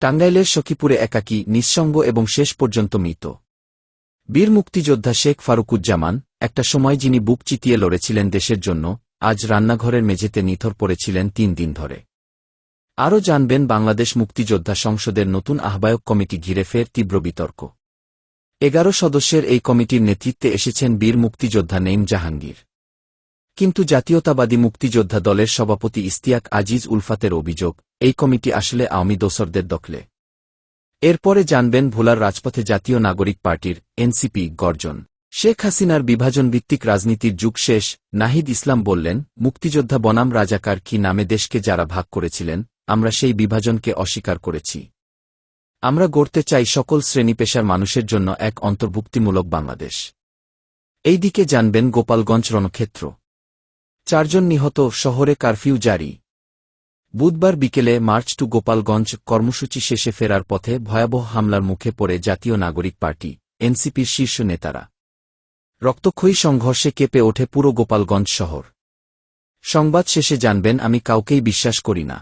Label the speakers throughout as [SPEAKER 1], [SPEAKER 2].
[SPEAKER 1] টাঙ্গাইলের সখীপুরে একাকী, নিঃসঙ্গ এবং শেষ পর্যন্ত মৃত। বীর মুক্তিযোদ্ধা শেখ ফারুকুজ্জামান, একটা সময় যিনি বুক চিতিয়ে লড়েছিলেন দেশের জন্য, আজ রান্নাঘরের মেঝেতে নিথর পড়েছিলেন তিন দিন ধরে। আরও জানবেন বাংলাদেশ মুক্তিযোদ্ধা সংসদের নতুন আহ্বায়ক কমিটি ঘিরে ফের তীব্র বিতর্ক। এগারো সদস্যের এই কমিটির নেতৃত্বে এসেছেন বীর মুক্তিযোদ্ধা নেইম জাহাঙ্গীর। কিন্তু জাতীয়তাবাদী মুক্তিযোদ্ধা দলের সভাপতি ইস্তিয়াক আজিজ উলফাতের অভিযোগ এই কমিটি আসলে আওয়ামী দোসরদের দখলে। এরপরে জানবেন ভোলার রাজপথে জাতীয় নাগরিক পার্টির এনসিপি গর্জন। শেখ হাসিনার বিভাজন ভিত্তিক রাজনীতির যুগ শেষ, নাহিদ ইসলাম বললেন, মুক্তিযোদ্ধা বনাম রাজাকার কি নামে দেশকে যারা ভাগ করেছিলেন, আমরা সেই বিভাজনকে অস্বীকার করেছি। আমরা গড়তে চাই সকল শ্রেণি পেশার মানুষের জন্য এক অন্তর্ভুক্তিমূলক বাংলাদেশ। এই দিকে জানবেন গোপালগঞ্জ রণক্ষেত্র। চারজন নিহত, শহরে কারফিউ জারি। বুধবার বিকেলে মার্চ টু গোপালগঞ্জ কর্মসূচি শেষে ফেরার পথে ভয়াবহ হামলার মুখে পড়ে জাতীয় নাগরিক পার্টি, এনসিপির শীর্ষ নেতারা। রক্তক্ষয়ী সংঘর্ষে কেঁপে ওঠে পুরো গোপালগঞ্জ শহর। সংবাদ শেষে জানবেন, আমি কাউকেই বিশ্বাস করি না।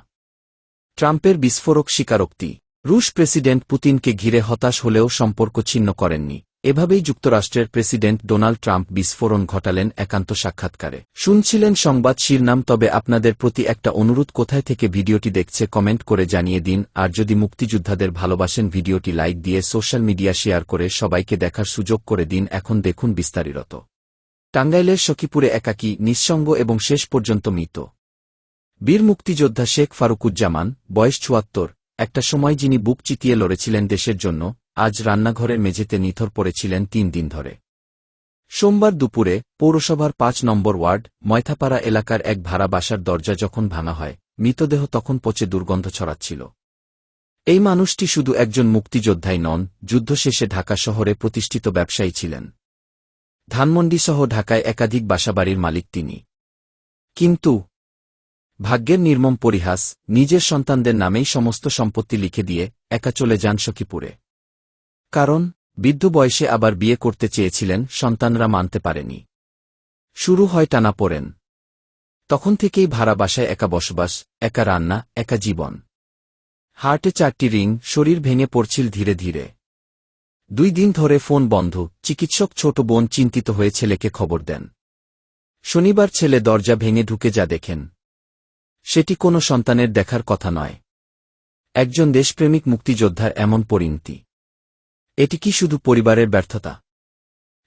[SPEAKER 1] ট্রাম্পের বিস্ফোরক স্বীকারোক্তি। রুশ প্রেসিডেন্ট পুতিনকে ঘিরে হতাশ হলেও সম্পর্ক ছিন্ন করেননি। এভাবেই যুক্তরাষ্ট্রের প্রেসিডেন্ট ডোনাল্ড ট্রাম্প বিস্ফোরণ ঘটালেন একান্ত সাক্ষাৎকারে। শুনছিলেন সংবাদ শিরনাম, তবে আপনাদের প্রতি একটা অনুরোধ, কোথায় থেকে ভিডিওটি দেখছে কমেন্ট করে জানিয়ে দিন, আর যদি মুক্তিযোদ্ধাদের ভালোবাসেন ভিডিওটি লাইক দিয়ে সোশ্যাল মিডিয়া শেয়ার করে সবাইকে দেখার সুযোগ করে দিন, এখন দেখুন বিস্তারিত। টাঙ্গাইলের সখীপুরে একাকী, নিঃসঙ্গ এবং শেষ পর্যন্ত মৃত। বীর মুক্তিযোদ্ধা শেখ ফারুকুজ্জামান, বয়স চুয়াত্তর, একটা সময় যিনি বুক চিতিয়ে লড়েছিলেন দেশের জন্য আজ রান্নাঘরের মেঝেতে নিথর পড়েছিলেন তিন দিন ধরে। সোমবার দুপুরে, পৌরসভার পাঁচ নম্বর ওয়ার্ড, ময়থাপাড়া এলাকার এক ভাড়া বাসার দরজা যখন ভাঙা হয়, মৃতদেহ তখন পচে দুর্গন্ধ ছড়াচ্ছিল। এই মানুষটি শুধু একজন মুক্তিযোদ্ধাই নন, যুদ্ধ শেষে ঢাকা শহরে প্রতিষ্ঠিত ব্যবসায়ী ছিলেন। ধানমন্ডি সহ ঢাকায় একাধিক বাসাবাড়ির মালিক তিনি। কিন্তু ভাগ্যের নির্মম পরিহাস, নিজের সন্তানদের নামেই সমস্ত সম্পত্তি লিখে দিয়ে একা চলে যান সখীপুরে। কারণ, বৃদ্ধ বয়সে আবার বিয়ে করতে চেয়েছিলেন, সন্তানরা মানতে পারেনি। শুরু হয় টানা পড়েন। তখন থেকেই ভাড়া বাসায় একা বসবাস, একা রান্না, একা জীবন। হার্টে চারটি রিং, শরীর ভেঙে পড়ছিল ধীরে ধীরে। দুই দিন ধরে ফোন বন্ধ, চিকিৎসক ছোট বোন চিন্তিত হয়ে ছেলেকে খবর দেন। শনিবার ছেলে দরজা ভেঙে ঢুকে যা দেখেন। সেটি কোনো সন্তানের দেখার কথা নয়। একজন দেশপ্রেমিক মুক্তিযোদ্ধার এমন পরিণতি। এটি কি শুধু পরিবারের ব্যর্থতা?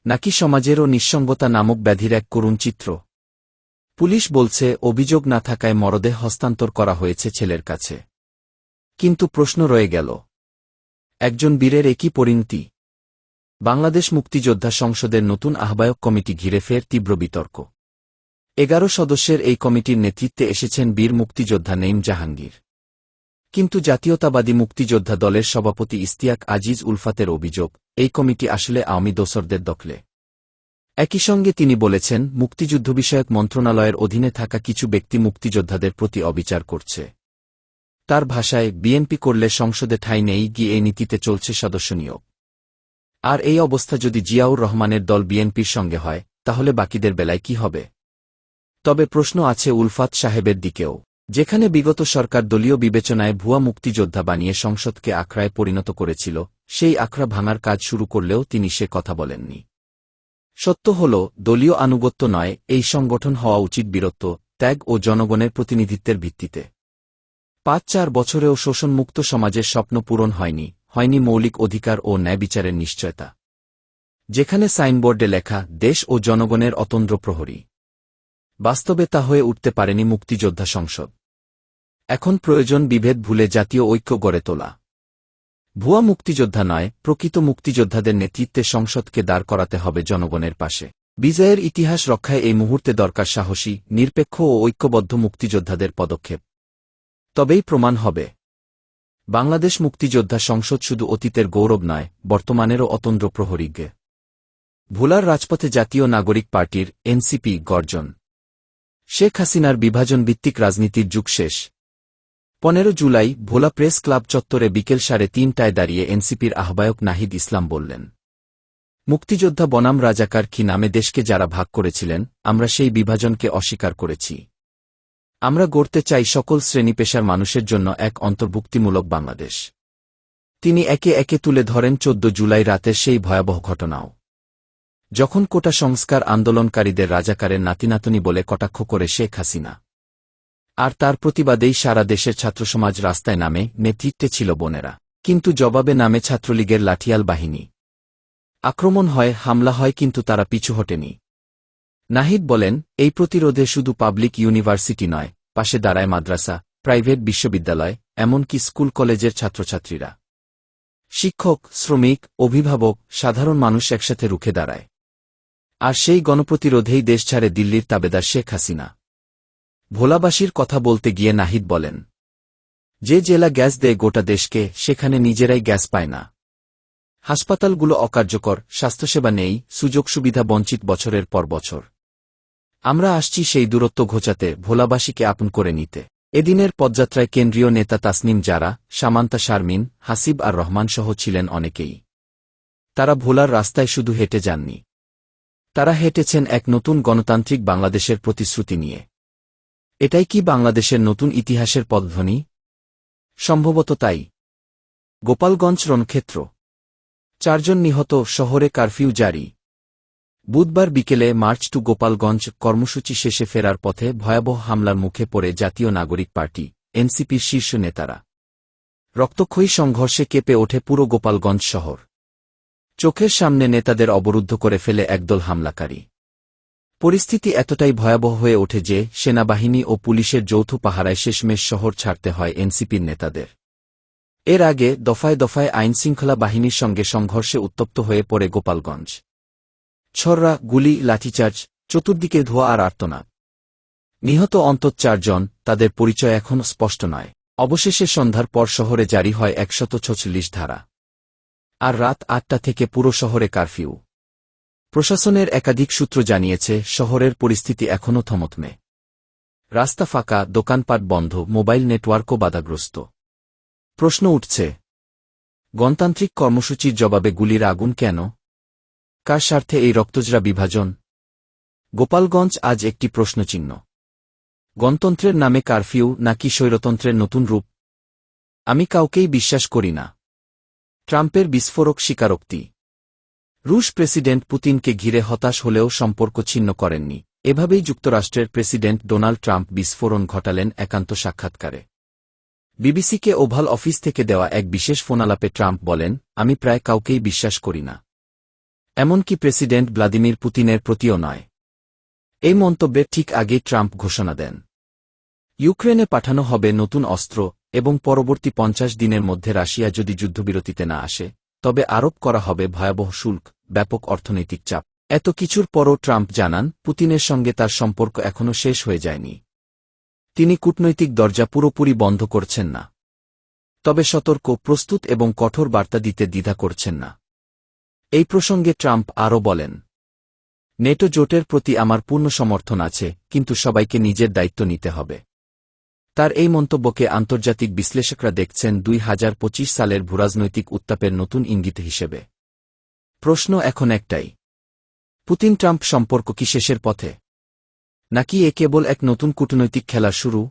[SPEAKER 1] নাকি সমাজেরও নিঃসঙ্গতা নামক ব্যাধির এক করুণ চিত্র? পুলিশ বলছে, অভিযোগ না থাকায় মরদেহ হস্তান্তর করা হয়েছে ছেলের কাছে। কিন্তু প্রশ্ন রয়ে গেল, একজন বীরের একই পরিণতি? বাংলাদেশ মুক্তিযোদ্ধা সংসদের নতুন আহ্বায়ক কমিটি ঘিরে ফের তীব্র বিতর্ক। এগারো সদস্যের এই কমিটির নেতৃত্বে এসেছেন বীর মুক্তিযোদ্ধা নেইম জাহাঙ্গীর। কিন্তু জাতীয়তাবাদী মুক্তিযোদ্ধা দলের সভাপতি ইস্তিয়াক আজিজ উলফাতের অভিযোগ, এই কমিটি আসলে আওয়ামী দোসরদের দখলে। একই সঙ্গে তিনি বলেছেন, মুক্তিযুদ্ধ বিষয়ক মন্ত্রণালয়ের অধীনে থাকা কিছু ব্যক্তি মুক্তিযোদ্ধাদের প্রতি অবিচার করছে। তার ভাষায়, বিএনপি করলে সংসদে ঠাঁই নেই, গিয়ে এই নীতিতে চলছে সদস্য নিয়োগ। আর এই অবস্থা যদি জিয়াউর রহমানের দল বিএনপির সঙ্গে হয়, তাহলে বাকিদের বেলায় কি হবে? তবে প্রশ্ন আছে উলফাত সাহেবের দিকেও। যেখানে বিগত সরকার দলীয় বিবেচনায় ভুয়া মুক্তিযোদ্ধা বানিয়ে সংসদকে আখড়ায় পরিণত করেছিল, সেই আখড়া ভাঙার কাজ শুরু করলেও তিনি সে কথা বলেননি। সত্য হল, দলীয় আনুগত্য নয়, এই সংগঠন হওয়া উচিত বীরত্ব, ত্যাগ ও জনগণের প্রতিনিধিত্বের ভিত্তিতে। পাঁচ চার বছরেও শোষণমুক্ত সমাজের স্বপ্ন পূরণ হয়নি হয়নি মৌলিক অধিকার ও ন্যায় বিচারের নিশ্চয়তা। যেখানে সাইনবোর্ডে লেখা, দেশ ও জনগণের অতন্দ্র প্রহরী। বাস্তবে তা হয়ে উঠতে পারেনি মুক্তিযোদ্ধা সংসদ। এখন প্রয়োজন বিভেদ ভুলে জাতীয় ঐক্য গড়ে তোলা। ভুয়া মুক্তিযোদ্ধা নয়, প্রকৃত মুক্তিযোদ্ধাদের নেতৃত্বে সংসদকে দাঁড় করাতে হবে জনগণের পাশে। বিজয়ের ইতিহাস রক্ষায় এই মুহূর্তে দরকার সাহসী, নিরপেক্ষ ও ঐক্যবদ্ধ মুক্তিযোদ্ধাদের পদক্ষেপ। তবেই প্রমাণ হবে। বাংলাদেশ মুক্তিযোদ্ধা সংসদ শুধু অতীতের গৌরব নয়, বর্তমানেরও অতন্দ্র প্রহরীজ্ঞে ভোলার রাজপথে জাতীয় নাগরিক পার্টির এনসিপি গর্জন। শেখ হাসিনার বিভাজন ভিত্তিক রাজনীতির যুগ শেষ। পনেরো জুলাই ভোলা প্রেস ক্লাব চত্বরে বিকেল সাড়ে তিনটায় দাঁড়িয়ে এনসিপির আহ্বায়ক নাহিদ ইসলাম বললেন, মুক্তিযোদ্ধা বনাম রাজাকার কি নামে দেশকে যারা ভাগ করেছিলেন, আমরা সেই বিভাজনকে অস্বীকার করেছি। আমরা গড়তে চাই সকল শ্রেণি পেশার মানুষের জন্য এক অন্তর্ভুক্তিমূলক বাংলাদেশ। তিনি একে একে তুলে ধরেন চোদ্দ জুলাই রাতের সেই ভয়াবহ ঘটনাও। যখন কোটা সংস্কার আন্দোলনকারীদের রাজাকারের নাতিনাতনি বলে কটাক্ষ করে শেখ হাসিনা আর তার প্রতিবাদেই সারা দেশের ছাত্রসমাজ রাস্তায় নামে, নেতৃত্বে ছিল বোনেরা। কিন্তু জবাবে নামে ছাত্রলীগের লাঠিয়াল বাহিনী। আক্রমণ হয়, হামলা হয়, কিন্তু তারা পিছু হটেনি। নাহিদ বলেন, এই প্রতিরোধে শুধু পাবলিক ইউনিভার্সিটি নয়, পাশে দাঁড়ায় মাদ্রাসা, প্রাইভেট বিশ্ববিদ্যালয়, এমনকি স্কুল কলেজের ছাত্রছাত্রীরা। শিক্ষক, শ্রমিক, অভিভাবক, সাধারণ মানুষ একসাথে রুখে দাঁড়ায়। আর সেই গণপ্রতিরোধেই দেশ ছাড়ে দিল্লির তাবেদার শেখ হাসিনা। ভোলাবাসীর কথা বলতে গিয়ে নাহিদ বলেন, যে জেলা গ্যাস দেয় গোটা দেশকে, সেখানে নিজেরাই গ্যাস পায় না। হাসপাতালগুলো অকার্যকর, স্বাস্থ্যসেবা নেই, সুযোগ সুবিধা বঞ্চিত বছরের পর বছর। আমরা আসছি সেই দূরত্ব ঘোচাতে, ভোলাবাসীকে আপন করে নিতে। এদিনের পদযাত্রায় কেন্দ্রীয় নেতা তাসনিম জারা, সামান্তা শারমিন, হাসিব আর রহমান সহ ছিলেন অনেকেই। তারা ভোলার রাস্তায় শুধু হেঁটে যাননি। তারা হেঁটেছেন এক নতুন গণতান্ত্রিক বাংলাদেশের প্রতিশ্রুতি নিয়ে। এটাই কি বাংলাদেশের নতুন ইতিহাসের পদধ্বনি? সম্ভবত তাই। গোপালগঞ্জ রণক্ষেত্র। চারজন নিহত, শহরে কারফিউ জারি। বুধবার বিকেলে মার্চ টু গোপালগঞ্জ কর্মসূচি শেষে ফেরার পথে ভয়াবহ হামলার মুখে পড়ে জাতীয় নাগরিক পার্টি, এনসিপির শীর্ষ নেতারা। রক্তক্ষয়ী সংঘর্ষে কেঁপে ওঠে পুরো গোপালগঞ্জ শহর। চোখের সামনে নেতাদের অবরুদ্ধ করে ফেলে একদল হামলাকারী। পরিস্থিতি এতটাই ভয়াবহ হয়ে ওঠে যে সেনাবাহিনী ও পুলিশের যৌথ পাহারায় শেষমেশ শহর ছাড়তে হয় এনসিপির নেতাদের। এর আগে দফায় দফায় আইনশৃঙ্খলা বাহিনীর সঙ্গে সংঘর্ষে উত্তপ্ত হয়ে পড়ে গোপালগঞ্জ। ছররা, গুলি, লাঠিচার্জ, চতুর্দিকে ধোয়া আর আর্তনা নিহত অন্তত চারজন, তাদের পরিচয় এখন স্পষ্ট নয়। অবশেষে সন্ধ্যার পর শহরে জারি হয় একশত ছচল্লিশ ধারা। আর রাত আটটা থেকে পুরো শহরে কারফিউ। প্রশাসনের একাধিক সূত্র জানিয়েছে, শহরের পরিস্থিতি এখনও থমথমে। রাস্তা ফাঁকা, দোকানপাট বন্ধ, মোবাইল নেটওয়ার্কও বাধাগ্রস্ত। প্রশ্ন উঠছে, গণতান্ত্রিক কর্মসূচির জবাবে গুলির আগুন কেন? কার স্বার্থে এই রক্তজরা বিভাজন? গোপালগঞ্জ আজ একটি প্রশ্নচিহ্ন। গণতন্ত্রের নামে কারফিউ নাকি স্বৈরতন্ত্রের নতুন রূপ? আমি কাউকেই বিশ্বাস করি না। ট্রাম্পের বিস্ফোরক স্বীকারোক্তি। রুশ প্রেসিডেন্ট পুতিনকে ঘিরে হতাশ হলেও সম্পর্ক ছিন্ন করেননি। এভাবেই যুক্তরাষ্ট্রের প্রেসিডেন্ট ডোনাল্ড ট্রাম্প বিস্ফোরণ ঘটালেন একান্ত সাক্ষাৎকারে। বিবিসিকে ওভাল অফিস থেকে দেওয়া এক বিশেষ ফোনালাপে ট্রাম্প বলেন, আমি প্রায় কাউকেই বিশ্বাস করি না। এমনকি প্রেসিডেন্ট ভ্লাদিমির পুতিনের প্রতিও নয়। এই মন্তব্যের ঠিক আগেই ট্রাম্প ঘোষণা দেন। ইউক্রেনে পাঠানো হবে নতুন অস্ত্র এবং পরবর্তী পঞ্চাশ দিনের মধ্যে রাশিয়া যদি যুদ্ধবিরতিতে না আসে, তবে আরোপ করা হবে ভয়াবহ শুল্ক। ব্যাপক অর্থনৈতিক চাপ। এত কিছুর পরও ট্রাম্প জানান, পুতিনের সঙ্গে তার সম্পর্ক এখনও শেষ হয়ে যায়নি। তিনি কূটনৈতিক দরজা পুরোপুরি বন্ধ করছেন না। তবে সতর্ক, প্রস্তুত এবং কঠোর বার্তা দিতে দ্বিধা করছেন না। এই প্রসঙ্গে ট্রাম্প আরও বলেন, নেটো জোটের প্রতি আমার পূর্ণ সমর্থন আছে, কিন্তু সবাইকে নিজের দায়িত্ব নিতে হবে। তার এই মন্তব্যকে আন্তর্জাতিক বিশ্লেষকরা দেখছেন দুই হাজার পঁচিশ সালের ভূরাজনৈতিক উত্তাপের নতুন ইঙ্গিত হিসেবে। প্রশ্ন এখন একটাই। পুতিন ট্রাম্প সম্পর্ক কি শেষের পথে? নাকি এ কেবল এক নতুন কূটনৈতিক খেলা শুরু?